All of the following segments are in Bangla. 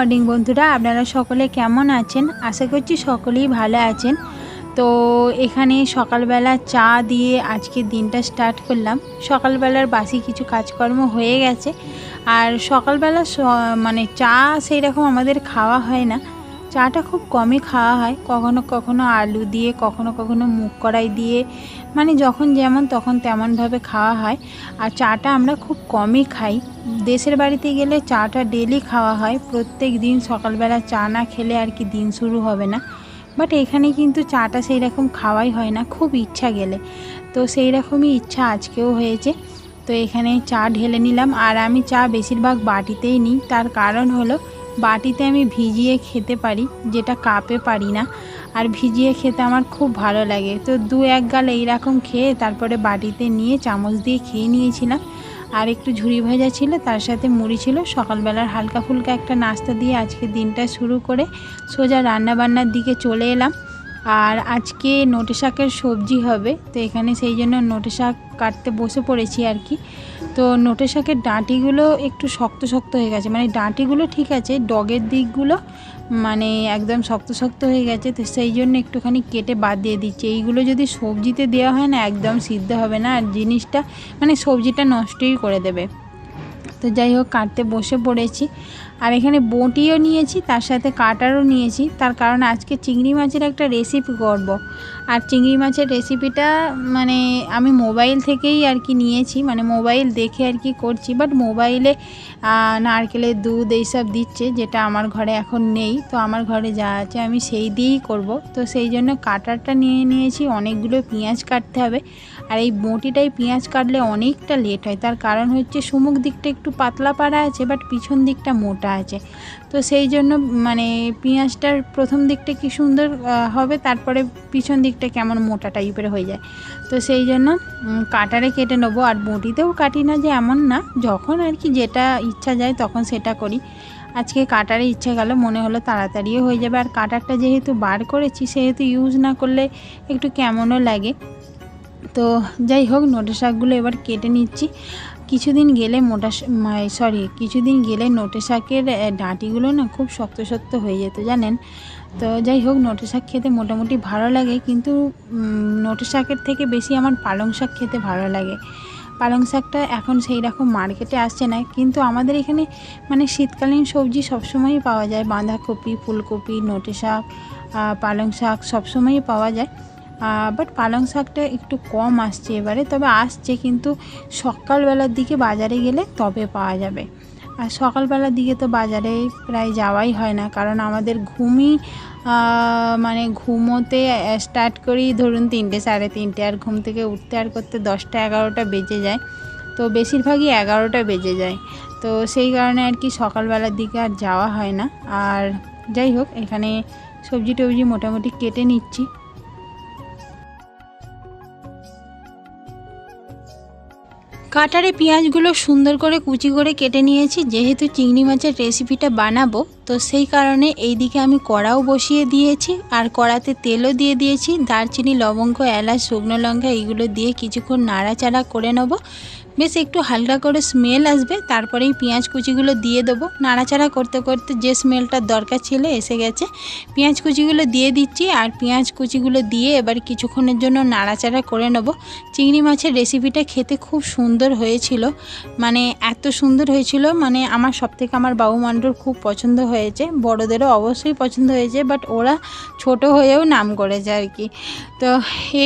মর্নিং বন্ধুরা, আপনারা সকলে কেমন আছেন? আশা করছি সকলেই ভালো আছেন। তো এখানে সকালবেলা চা দিয়ে আজকে দিনটা স্টার্ট করলাম। সকালবেলার বাসি কিছু কাজকর্ম হয়ে গেছে। আর সকালবেলা মানে চা সেই রকম আমাদের খাওয়া হয় না। চাটা খুব কমই খাওয়া হয়। কখনো কখনো আলু দিয়ে, কখনো কখনো মুগ কড়াই দিয়ে মানে যখন যেমন তখন তেমনভাবে খাওয়া হয়। আর চাটা আমরা খুব কমই খাই। দেশের বাড়িতে গেলে চাটা ডেলি খাওয়া হয়। প্রত্যেক দিন সকালবেলা চা না খেলে আর কি দিন শুরু হবে না। বাট এখানে কিন্তু চাটা সেই রকম খাওয়াই হয় না। খুব ইচ্ছা গেলে। তো সেই রকমই ইচ্ছা আজকেও হয়েছে। তো এখানে চা ঢেলে নিলাম। আর আমি চা বেশিরভাগ বাটিতেই নিই। তার কারণ হলো বাটিতে আমি ভিজিয়ে খেতে পারি, যেটা কাপে পারি না। আর ভিজিয়ে খেতে আমার খুব ভালো লাগে। তো দু এক গাল এইরকম খেয়ে তারপরে বাটিতে নিয়ে চামচ দিয়ে খেয়ে নিয়েছিলাম। আর একটু ঝুড়ি ভাজা ছিল, তার সাথে মুড়ি ছিল। সকালবেলার হালকা ফুলকা একটা নাস্তা দিয়ে আজকে দিনটা শুরু করে সোজা রান্নাবান্নার দিকে চলে এলাম। আর আজকে নোটে শাকের সবজি হবে, তো এখানে সেই জন্য নোটে শাক কাটতে বসে পড়েছি আর কি। তো নোটে শাকের ডাঁটিগুলো একটু শক্ত শক্ত হয়ে গেছে মানে ডাঁটিগুলো ঠিক আছে, ডগের দিকগুলো মানে একদম শক্ত শক্ত হয়ে গেছে, তো সেই জন্য একটুখানি কেটে বাদ দিয়ে দিচ্ছি। এইগুলো যদি সবজিতে দেওয়া হয় না, একদম সিদ্ধ হবে না, আর জিনিসটা মানে সবজিটা নষ্টই করে দেবে। তো যাই হোক, কাটতে বসে পড়েছি। আর এখানে বঁটিও নিয়েছি, তার সাথে কাটারও নিয়েছি তার কারণ আজকে চিংড়ি মাছের একটা রেসিপি করব। আর চিংড়ি মাছের রেসিপিটা মানে আমি মোবাইল থেকেই আর কি নিয়েছি। মানে মোবাইল দেখে আর কি করছি। বাট মোবাইলে নারকেলের দুধ এইসব দিচ্ছে, যেটা আমার ঘরে এখন নেই। তো আমার ঘরে যা আছে আমি সেই দিয়েই করব। তো সেই জন্য কাটারটা নিয়ে নিয়েছি। অনেকগুলো পেঁয়াজ কাটতে হবে। আর এই বটিটাই পেঁয়াজ কাটলে অনেকটা লেট হয়। তার কারণ হচ্ছে সুমুখ দিকটা একটু পাতলা পাড়া আছে বাট পিছন দিকটা মোটা আছে। তো সেই জন্য মানে পেঁয়াজটার প্রথম দিকটা কি সুন্দর হবে, তারপরে পিছন দিকটা কেমন মোটা টাইপের হয়ে যায়। তো সেই জন্য কাটারে কেটে নেব, আর বটিতেও কাটি না যে এমন না, যখন আর কি যেটা ইচ্ছা যায় তখন সেটা করি। আজকে কাটারে ইচ্ছে গেল, মনে হলো তাড়াতাড়িও হয়ে যাবে, আর কাটারটা যেহেতু বার করেছি, সেহেতু ইউজ না করলে একটু কেমনও লাগে। তো যাই হোক নোটে শাকগুলো এবার কেটে নিচ্ছি। কিছুদিন গেলে মোটা সরি কিছুদিন গেলে নোটে শাকের ডাঁটিগুলো না খুব শক্ত শক্ত হয়ে যেত, জানেন? তো যাই হোক, নোটে শাক খেতে মোটামুটি ভালো লাগে, কিন্তু নোটে শাকের থেকে বেশি আমার পালং শাক খেতে ভালো লাগে। পালং শাকটা এখন সেই রকম মার্কেটে আসছে না, কিন্তু আমাদের এখানে মানে শীতকালীন সবজি সবসময়ই পাওয়া যায়, বাঁধাকপি, ফুলকপি, নোটে শাক পালং শাক সবসময়ই পাওয়া যায়। বাট পালং শাকটা একটু কম আসছে এবারে, তবে আসছে কিন্তু সকালবেলার দিকে বাজারে গেলে তবে পাওয়া যাবে। আর সকালবেলার দিকে তো বাজারে প্রায় যাওয়াই হয় না, কারণ আমাদের ঘুমই মানে ঘুমোতে স্টার্ট করি ধরুন তিনটে, সাড়ে তিনটে, আর ঘুম থেকে উঠতে আর করতে দশটা, এগারোটা বেজে যায়। তো বেশিরভাগই এগারোটা বেজে যায়। তো সেই কারণে আর কি সকালবেলার দিকে আর যাওয়া হয় না। আর যাই হোক, এখানে সবজি টবজি মোটামুটি কেটে নিচ্ছি। কাটারে পেঁয়াজগুলো সুন্দর করে কুচি করে কেটে নিয়েছি যেহেতু চিংড়ি মাছের রেসিপিটা বানাবো তো সেই কারণে এই দিকে আমি কড়াও বসিয়ে দিয়েছি আর কড়াতে তেলও দিয়ে দিয়েছি, দারচিনি, লবঙ্গ, এলাচ, শুকনো লঙ্কা এইগুলো দিয়ে কিছুক্ষণ নাড়াচাড়া করে নেব। বেশ একটু হালকা করে স্মেল আসবে, তারপরেই পেঁয়াজ কুচিগুলো দিয়ে দেবো। নাড়াচাড়া করতে করতে যে স্মেলটার দরকার ছিল এসে গেছে। পেঁয়াজ কুচিগুলো দিয়ে দিচ্ছি আর পেঁয়াজ কুচিগুলো দিয়ে এবার কিছুক্ষণের জন্য নাড়াচাড়া করে নেব। চিংড়ি মাছের রেসিপিটা খেতে খুব সুন্দর হয়েছিল। মানে এত সুন্দর হয়েছিল মানে আমার সব থেকে আমার বাবু মান্ডুর খুব পছন্দ হয়েছে। বড়োদেরও অবশ্যই পছন্দ হয়েছে বাট ওরা ছোট হয়েও নাম করেছে আর কি। তো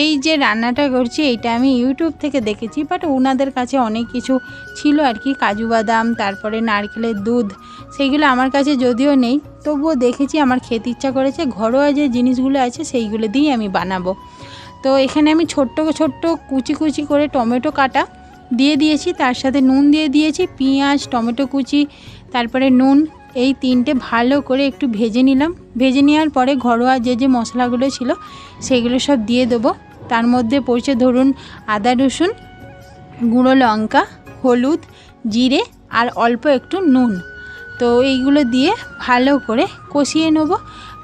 এই যে রান্নাটা করছি, এইটা আমি ইউটিউব থেকে দেখেছি বাট ওনাদের কাছে অনেক কিছু ছিল আর কি। কাজু বাদাম, তারপরে নারকেলের দুধ, সেইগুলো আমার কাছে যদিও নেই, তবুও দেখেছি, আমার খেতে ইচ্ছা করেছে। ঘরোয়া যে জিনিসগুলো আছে, সেইগুলো দিয়েই আমি বানাবো। তো এখানে আমি ছোট্ট ছোট্ট কুচি কুচি করে টমেটো কাটা দিয়ে দিয়েছি, তার সাথে নুন দিয়ে দিয়েছি, পেঁয়াজ, টমেটো কুচি, তারপরে নুন এই তিনটে ভালো করে একটু ভেজে নিলাম। ভেজে নেওয়ার পরে ঘরোয়া যে যে মশলাগুলো ছিল, সেগুলো সব দিয়ে দেবো। তার মধ্যে পড়ছে ধরুন আদা রসুন, গুঁড়ো লঙ্কা, হলুদ, জিরে আর অল্প একটু নুন। তো এইগুলো দিয়ে ভালো করে কষিয়ে নেব।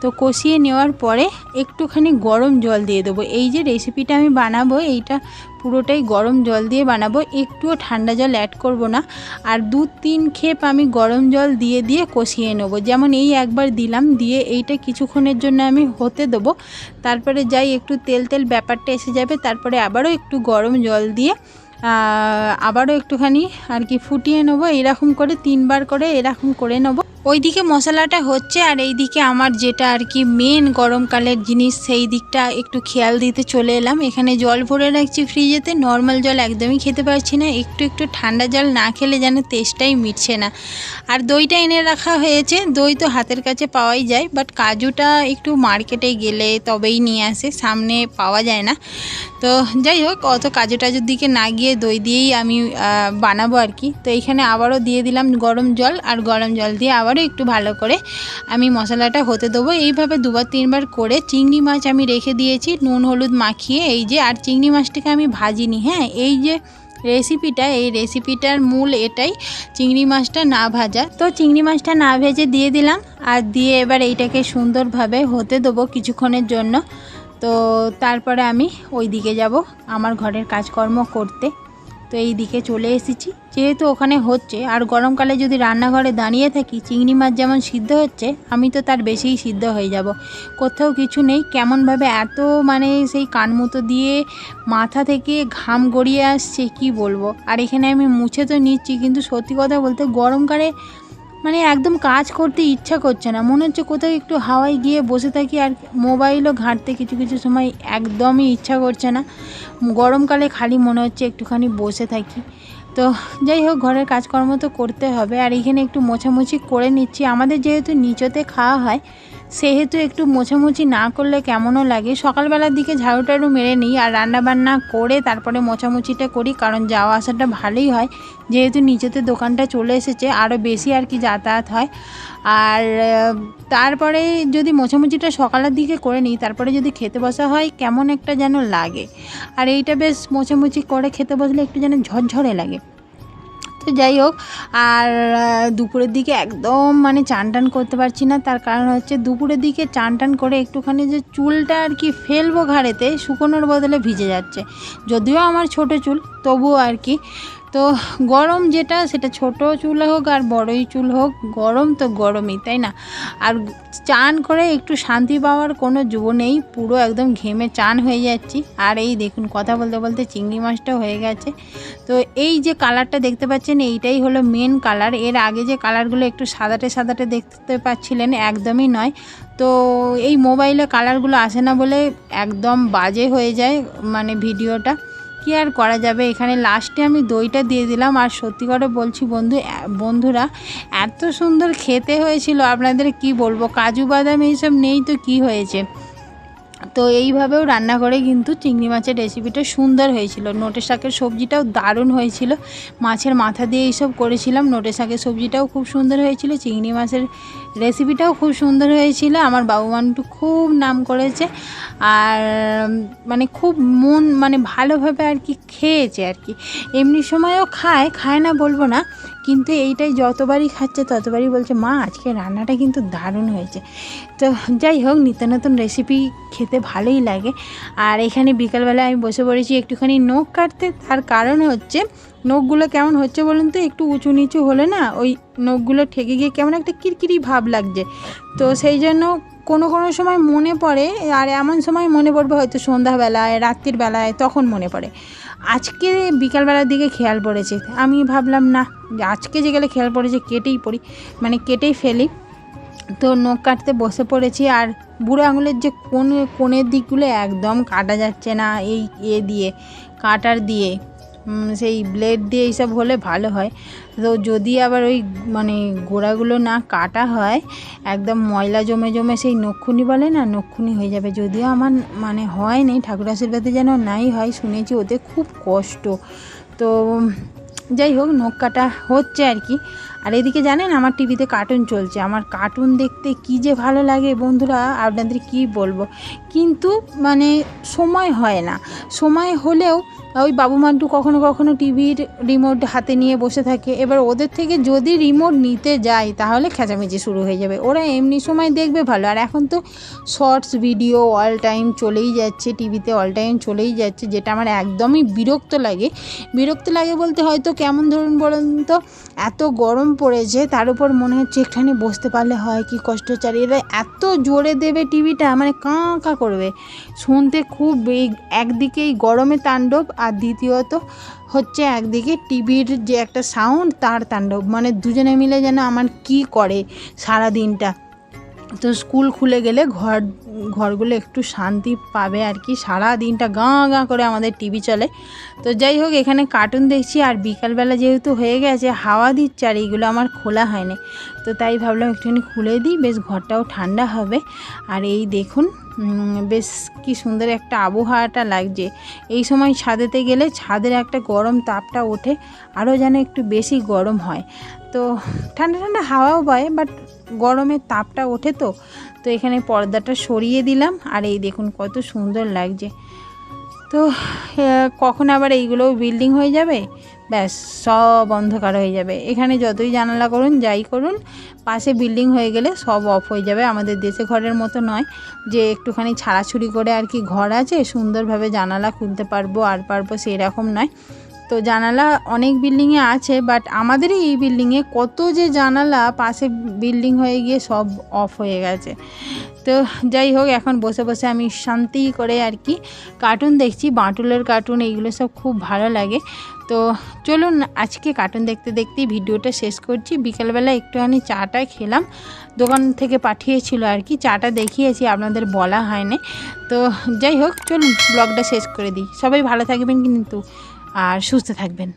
তো কষিয়ে নেওয়ার পরে একটুখানি গরম জল দিয়ে দেবো। এই যে রেসিপিটা আমি বানাবো, এইটা পুরোটাই গরম জল দিয়ে বানাবো। একটুও ঠান্ডা জল অ্যাড করব না। আর দু তিন খেপ আমি গরম জল দিয়ে দিয়ে কষিয়ে নেব। যেমন এই একবার দিলাম, দিয়ে এইটা কিছুক্ষণের জন্য আমি হতে দেবো। তারপরে যাই একটু তেল তেল ব্যাপারটা এসে যাবে। তারপরে আবারও একটু গরম জল দিয়ে আবারও একটুখানি আর কি ফুটিয়ে নেব। এরকম করে তিনবার করে এরকম করে নেব। ওইদিকে মশলাটা হচ্ছে আর এইদিকে আমার যেটা আর কি মেন গরমকালের জিনিস, সেই দিকটা একটু খেয়াল দিতে চলে এলাম। এখানে জল ভরে রাখছি ফ্রিজেতে নর্মাল জল একদমই খেতে পারছি না। একটু একটু ঠান্ডা জল না খেলে যেন টেস্টটাই মিটছে না। আর দইটা এনে রাখা হয়েছে। দই তো হাতের কাছে পাওয়াই যায় বাট কাজুটা একটু মার্কেটে গেলে তবেই নিয়ে আসে। সামনে পাওয়া যায় না। তো যাই হোক, অত কাজু টাজুর দিকে না গিয়ে দই দিয়েই আমি বানাবো আর কি। তো এইখানে আবারও দিয়ে দিলাম গরম জল। আর গরম জল দিয়ে আবারও একটু ভালো করে আমি মশলাটা হতে দেবো। এইভাবে দুবার তিনবার করে চিংড়ি মাছ আমি রেখে দিয়েছি, নুন, হলুদ মাখিয়ে। এই যে, আর চিংড়ি মাছটাকে আমি ভাজিনি হ্যাঁ? এই যে রেসিপিটা এই রেসিপিটার মূল এটাই চিংড়ি মাছটা না ভাজা। তো চিংড়ি মাছটা না ভেজে দিয়ে দিলাম আর দিয়ে এবার এইটাকে সুন্দরভাবে হতে দেবো কিছুক্ষণের জন্য। তো তারপরে আমি ওই দিকে যাব আমার ঘরের কাজকর্ম করতে। তো এই দিকে চলে এসেছি। যেহেতু ওখানে হচ্ছে, আর গরমকালে যদি রান্নাঘরে দাঁড়িয়ে থাকি, চিংড়ি মাছ যেমন সিদ্ধ হচ্ছে, আমি তো তার বেশিই সিদ্ধ হয়ে যাব। কোথাও কিছু নেই, কেমনভাবে এত মানে সেই কানমুতো দিয়ে মাথা থেকে ঘাম গড়িয়ে আসছে, কি বলব? আর এখানে আমি মুছে তো নিচ্ছি, কিন্তু সত্যি কথা বলতে গরমকালে মানে একদম কাজ করতে ইচ্ছা করছে না। মনে হচ্ছে কোথাও একটু হাওয়ায় গিয়ে বসে থাকি আর মোবাইলও ঘাঁটতে কিছু কিছু সময় একদমই ইচ্ছা করছে না। গরমকালে খালি মনে হচ্ছে একটুখানি বসে থাকি। তো যাই হোক, ঘরের কাজকর্ম তো করতে হবে। আর এখানে একটু মোছামুছি করে নিচ্ছি। আমাদের যেহেতু নিচতে খাওয়া হয় সেহেতু একটু মোছামুছি না করলে কেমনও লাগে। সকালবেলার দিকে ঝাড়ু টাড়ু মেরে নিই আর রান্নাবান্না করে তারপরে মোছামুছিটা করি কারণ যাওয়া আসাটা ভালোই হয়। যেহেতু নিচেতে দোকানটা চলে এসেছে, আরও বেশি আর কি যাতায়াত হয়। আর তারপরে যদি মোছামুছিটা সকালের দিকে করে নিই, তারপরে যদি খেতে বসা হয়, কেমন একটা যেন লাগে। আর এইটা বেশ মোছামুছি করে খেতে বসলে একটু যেন ঝরঝরে লাগে। তো যাই হোক, আর দুপুরের দিকে একদম মানে চান টান করতে পারছি না। তার কারণ হচ্ছে দুপুরের দিকে চান টান করে একটুখানি যে চুলটা আর কি ফেলব ঘাড়েতে, শুকোনোর বদলে ভিজে যাচ্ছে। যদিও আমার ছোট চুল, তবুও আর কি। তো গরম যেটা, সেটা ছোট চুল হোক আর বড়ই চুল হোক, গরম তো গরমই, তাই না? আর চান করে একটু শান্তি পাওয়ার কোনো যুব নেই, পুরো একদম ঘেমে চান হয়ে যাচ্ছি। আর এই দেখুন, কথা বলতে বলতে চিংড়ি মাছটা হয়ে গেছে। তো এই যে কালারটা দেখতে পাচ্ছেন, এইটাই হলো মেন কালার। এর আগে যে কালারগুলো একটু সাদাটে সাদাটে দেখতে পাচ্ছিলেন, একদমই নয়। তো এই মোবাইলে কালারগুলো আসে না বলে একদম বাজে হয়ে যায় মানে ভিডিওটা। কি আর করা যাবে? এখানে লাস্টে আমি দইটা দিয়ে দিলাম। আর সত্যি করে বলছি বন্ধু বন্ধুরা, এত সুন্দর খেতে হয়েছিল। আপনাদের কি বলব? কাজু বাদাম এইসব নেই তো কি হয়েছে? তো এইভাবেও রান্না করে কিন্তু চিংড়ি মাছের রেসিপিটা সুন্দর হয়েছিল। নোটে শাকের সবজিটাও দারুণ হয়েছিল। মাছের মাথা দিয়ে এইসব করেছিলাম। নোটে শাকের সবজিটাও খুব সুন্দর হয়েছিল। চিংড়ি মাছের রেসিপিটাও খুব সুন্দর হয়েছিল। আমার বাবু মানুটু খুব নাম করেছে। আর মানে খুব মন মানে ভালোভাবে আর কি খেয়েছে আর কি। এমনি সময়ও খায় খায় না বলব না। কিন্তু এইটাই যতবারই খাচ্ছে, ততবারই বলছে, মা, আজকে রান্নাটা কিন্তু দারুণ হয়েছে। তো যাই হোক, নিত্য নতুন রেসিপি খেতে ভালোই লাগে। আর এখানে বিকালবেলা আমি বসে পড়েছি একটুখানি নখ কাটতে। তার কারণ হচ্ছে, নখগুলো কেমন হচ্ছে বলুন তো, একটু উঁচু নিচু হলে না, ওই নখগুলো ঠেকে গিয়ে কেমন একটা কিরকিরি ভাব লাগছে। তো সেই জন্য কোনো কোনো সময় মনে পড়ে, আর এমন সময় মনে পড়বে হয়তো সন্ধ্যাবেলায়, রাত্রির বেলায়, তখন মনে পড়ে। আজকে বিকালবেলার দিকে খেয়াল পড়েছে। আমি ভাবলাম, না, আজকে যে গেলে খেয়াল পড়েছে, কেটেই পড়ি। মানে কেটেই ফেলি। তো নখ কাটতে বসে পড়েছি আর বুড়ো আঙুলের যে কোন, কোণের দিকগুলো একদম কাটা যাচ্ছে না, এই এ দিয়ে, কাটার দিয়ে। সেই ব্লেড দিয়ে এইসব হলে ভালো হয়। তো যদি আবার ওই মানে গোড়াগুলো না কাটা হয়, একদম ময়লা জমে জমে সেই নক্ষুনি বলে না নক্ষুনি হয়ে যাবে। যদিও আমার মানে হয়নি, ঠাকুর আশীর্বাদে যেন নাই হয় শুনেছি, ওতে খুব কষ্ট। তো যাই হোক, নখ কাটা হচ্ছে আর কি। আর এদিকে জানেন, আমার টিভিতে কার্টুন চলছে। আমার কার্টুন দেখতে কি যে ভালো লাগে বন্ধুরা, আপনাদের কি বলব? কিন্তু মানে সময় হয় না। সময় হলেও ওই বাবু মান্টু কখনো কখনো টিভির রিমোট হাতে নিয়ে বসে থাকে। এবার ওদের থেকে যদি রিমোট নিতে যাই তাহলে খেঁচামেচি শুরু হয়ে যাবে। ওরা এমনি সময় দেখবে ভালো। আর এখন তো শর্টস ভিডিও অল টাইম চলেই যাচ্ছে, টিভিতে অল টাইম চলেই যাচ্ছে, যেটা আমার একদমই বিরক্ত লাগে। বিরক্ত লাগে বলতে হয়তো কেমন ধরুন বলুন তো, এত গরম পড়েছে, তার উপর মনে হচ্ছে একটুখানি বসতে পারলে হয়, কি কষ্ট চারি এরা এত জোরে দেবে টিভিটা মানে কাঁ কাঁ করবে। শুনতে খুব একদিকেই গরমে তাণ্ডব আর দ্বিতীয়ত হচ্ছে একদিকে টিভির যে একটা সাউন্ড তার তাণ্ডব। মানে দুজনে মিলে যেন আমার কি করে সারা দিনটা তো স্কুল খুলে গেলে ঘর, ঘরগুলো একটু শান্তি পাবে আর কি। সারা দিনটা গাঁ গাঁ করে আমাদের টিভি চলে। তো যাই হোক, এখানে কার্টুন দেখছি আর বিকালবেলা যেহেতু হয়ে গেছে, হাওয়া দিচ্ছে আর এইগুলো আমার খোলা হয়নি। তো তাই ভাবলাম একটুখানি খুলে দিই, বেশ ঘরটাও ঠান্ডা হবে। আর এই দেখুন বেশ কি সুন্দর একটা আবহাওয়াটা লাগছে। এই সময় ছাদেতে গেলে ছাদের একটা গরম তাপটা ওঠে, আরও যেন একটু বেশি গরম হয়। তো ঠান্ডা ঠান্ডা হাওয়াও পায় বাট গরমের তাপটা ওঠে তো। তো এখানে পর্দাটা সরিয়ে দিলাম, আর এই দেখুন কত সুন্দর লাগছে। তো কখন আবার এইগুলো বিল্ডিং হয়ে যাবে? ব্যাস, সব অন্ধকার হয়ে যাবে। এখানে যতই জানালা করুন, যাই করুন, পাশে বিল্ডিং হয়ে গেলে সব অফ হয়ে যাবে। আমাদের দেশে ঘরের মতো নয় যে একটুখানি ছাড়াছুড়ি করে আর কি ঘর আছে, সুন্দরভাবে জানালা খুলতে পারব, আর পারব সেই রকম নয়। তো জানালা অনেক বিল্ডিংয়ে আছে বাট আমাদেরই এই বিল্ডিংয়ে কত যে জানালা পাশে বিল্ডিং হয়ে গিয়ে সব অফ হয়ে গেছে। তো যাই হোক, এখন বসে বসে আমি শান্তি করে আর কি কার্টুন দেখছি, বাঁটুলের কার্টুন এইগুলো সব খুব ভালো লাগে। তো চলুন আজকে কার্টুন দেখতে দেখতেই ভিডিওটা শেষ করছি। বিকেলবেলা একটুখানি চাটা খেলাম, দোকান থেকে পাঠিয়েছিল আর কি, চাটা দেখিয়েছি, আপনাদের বলা হয়নি। তো যাই হোক, চলুন ব্লগটা শেষ করে দিই। সবাই ভালো থাকবেন কিন্তু। আর সুস্থ থাকবেন।